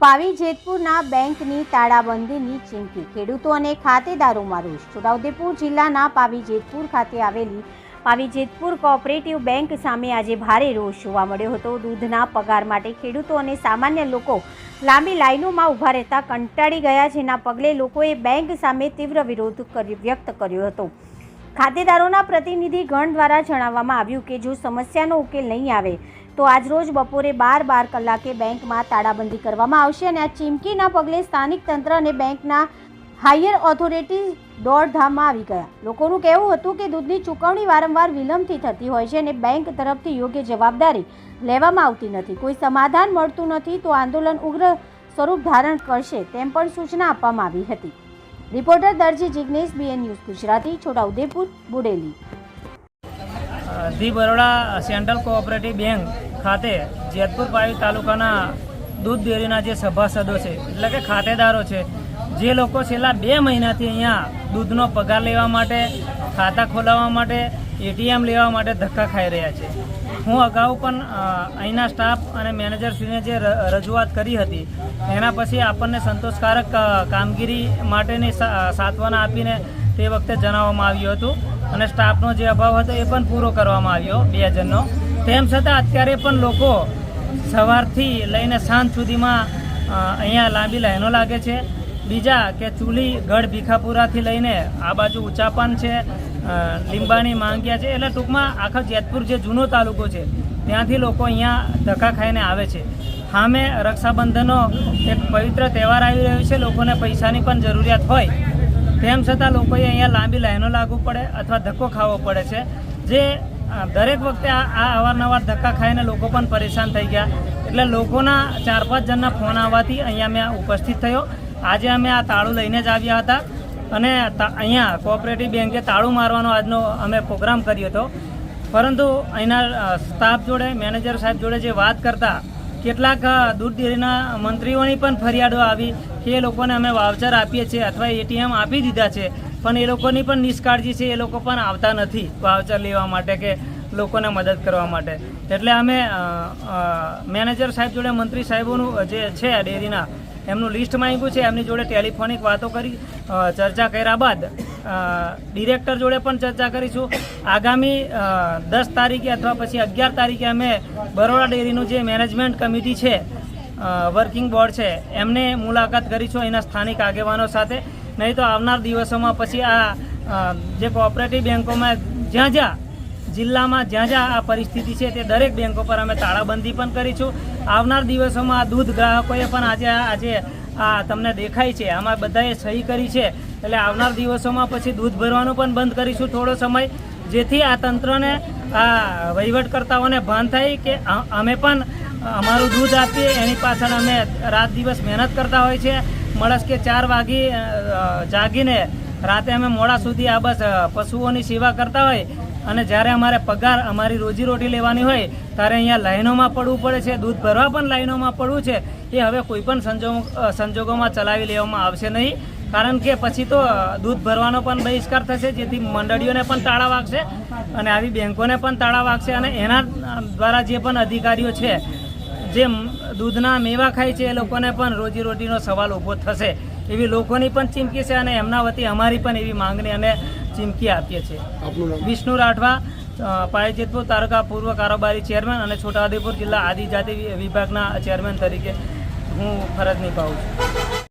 પાવી જેતપુરના બેંકની તાળાબંધીની ચીમકી. ખેડૂતો અને ખાતેદારોમાં રોષ. છોટાઉદેપુર જિલ્લાના પાવી જેતપુર ખાતે આવેલી પાવી જેતપુર કોઓપરેટિવ બેંક સામે આજે ભારે રોષ જોવા મળ્યો હતો. દૂધના પગાર માટે ખેડૂતો અને સામાન્ય લોકો લાંબી લાઈનોમાં ઊભા રહેતા કંટાળી ગયા, જેના પગલે લોકોએ બેંક સામે તીવ્ર વિરોધ વ્યક્ત કર્યો હતો. ખાતેદારોના પ્રતિનિધિ ગણ દ્વારા જણાવવામાં આવ્યું કે જો સમસ્યાનો ઉકેલ નહીં આવે, તો આજરોજ બપોરે બાર બાર કલાકે બેંકમાં તાળાબંધી કરવામાં આવશે અને આ ચીમકીના પગલે સ્થાનિક તંત્ર અને બેંકના હાયર ઓથોરિટી દોડધામમાં આવી ગયા. લોકોનું કહેવું હતું કે દૂધની ચૂકવણી વારંવાર વિલંબથી થતી હોય છે અને બેંક તરફથી યોગ્ય જવાબદારી લેવામાં આવતી નથી. કોઈ સમાધાન મળતું નથી તો આંદોલન ઉગ્ર સ્વરૂપ ધારણ કરશે તેમ પણ સૂચના આપવામાં આવી હતી. Reporter Darji Jignesh B N news Gujarati, Chhota Udepur, Bodeli. The Baroda central cooperative bank ખાતે જેતપુર પાવી તાલુકાના દૂધ ડેરીના જે સભાસદો છે, એટલે કે ખાતેદારો છે, જે લોકો છેલ્લા બે મહિનાથી અહીંયા દૂધનો પગાર લેવા માટે ખાતા ખોલાવવા માટે એટીએમ લેવા માટે ધક્કા ખાઈ રહ્યા છે. હું અગાઉ પણ અહીંના સ્ટાફ અને મેનેજરશ્રીને જે રજૂઆત કરી હતી, એના પછી આપણને સંતોષકારક કામગીરી માટેની સાંત્વના આપીને તે વખતે જણાવવામાં આવ્યું હતું અને સ્ટાફનો જે અભાવ હતો એ પણ પૂરો કરવામાં આવ્યો બે હજારનો તેમ છતાં અત્યારે પણ લોકો સવારથી લઈને સાંજ સુધીમાં અહીંયા લાંબી લાઈનો લાગે છે. બીજા કે ચૂલી ગઢ ભીખાપુરાથી લઈને આ બાજુ ઉચાપન છે લીંબાણી માંગ્યા છે. એટલે ટૂંકમાં આખા જેતપુર જે જૂનો તાલુકો છે, ત્યાંથી લોકો અહીંયા ધક્કા ખાઈને આવે છે. સામે રક્ષાબંધનનો એક પવિત્ર તહેવાર આવી રહ્યો છે. લોકોને પૈસાની પણ જરૂરિયાત હોય. તેમ છતાં લોકોએ અહીંયા લાંબી લાઈનો લાગવું પડે અથવા ધક્કો ખાવો પડે છે. જે દરેક વખતે આ અવારનવાર ધક્કા ખાઈને લોકો પણ પરેશાન થઈ ગયા. એટલે લોકોના ચાર પાંચ જણના ફોન આવવાથી અહીંયા મેં ઉપસ્થિત થયો. આજે અમે આ તાળું લઈને જ આવ્યા હતા. અને અહીંયા કોઓપરેટિવ બેંકે તાળું મારવાનો આજનો અમે પ્રોગ્રામ કર્યો હતો. પરંતુ અહીંના સ્ટાફ જોડે મેનેજર સાહેબ જોડે જે વાત કરતા, કેટલાક દૂધ ડેરીના મંત્રીઓની પણ ફરિયાદો આવી કે એ લોકોને અમે વાવચર આપીએ છીએ અથવા એટીએમ આપી દીધા છે. પણ એ લોકોની પણ નિષ્કાળજી છે, એ લોકો પણ આવતા નથી વાવચર લેવા માટે કે લોકોને મદદ કરવા માટે. એટલે અમે મેનેજર સાહેબ જોડે, મંત્રી સાહેબોનું જે છે ડેરીના એમનું લિસ્ટ માંગ્યું છે, એમની જોડે ટેલિફોનિક વાતો કરી ચર્ચા કર્યા બાદ ડિરેક્ટર જોડે પણ ચર્ચા કરીશું. આગામી દસ તારીખે અથવા પછી અગિયાર તારીખે અમે બરોડા ડેરીનું જે મેનેજમેન્ટ કમિટી છે વર્કિંગ બોર્ડ છે, એમને મુલાકાત કરીશું એના સ્થાનિક આગેવાનો સાથે. નહીં તો આવનાર દિવસોમાં પછી આ જે કોઓપરેટિવ બેન્કોમાં જ્યાં જ્યાં જિલ્લામાં જ્યાં જ્યાં આ પરિસ્થિતિ છે તે દરેક બેંકો પર અમે તાળાબંધી પણ કરીશું. આવનાર દિવસોમાં આ દૂધ ગ્રાહકોએ પણ આજે આજે આ તમને દેખાય છે. આમાં બધાએ સહી કરી છે. એટલે આવનાર દિવસોમાં પછી દૂધ ભરવાનું પણ બંધ કરીશું થોડો સમય. જેથી આ તંત્રને આ વહીવટકર્તાઓને ભાન થાય કે અમે પણ અમારું દૂધ આપીએ. એની પાછળ અમે રાત દિવસ મહેનત કરતા હોય છે. મળસ કે ચાર વાગી જાગીને રાતે અમે મોડા સુધી આ બસ પશુઓની સેવા કરતા હોય અને જ્યારે અમારે પગાર અમારી રોજીરોટી લેવાની હોય, ત્યારે અહીંયા લાઈનોમાં પડવું પડે છે, દૂધ ભરવા પણ લાઈનોમાં પડવું છે. એ હવે કોઈ પણ સંજોગ સંજોગોમાં ચલાવી લેવામાં આવશે નહીં. કારણ કે પછી તો દૂધ ભરવાનો પણ બહિષ્કાર થશે, જેથી મંડળીઓને પણ તાળા વાગશે અને આવી બેંકોને પણ તાળા વાગશે અને એના દ્વારા જે પણ અધિકારીઓ છે જે દૂધના મેવા ખાય છે, એ લોકોને પણ રોજીરોટીનો સવાલ ઊભો થશે. એવી લોકોની પણ ચીમકી છે અને એમના વતી અમારી પણ એવી માંગણી અને ચીમકી આપીએ છીએ. વિષ્ણુ રાઠવા પાયજેતપુર તાલુકા પૂર્વ કારોબારી ચેરમેન અને છોટાઉદેપુર જિલ્લા આદિજાતિ વિભાગના ચેરમેન તરીકે હું ફરજ નિભાવું છું.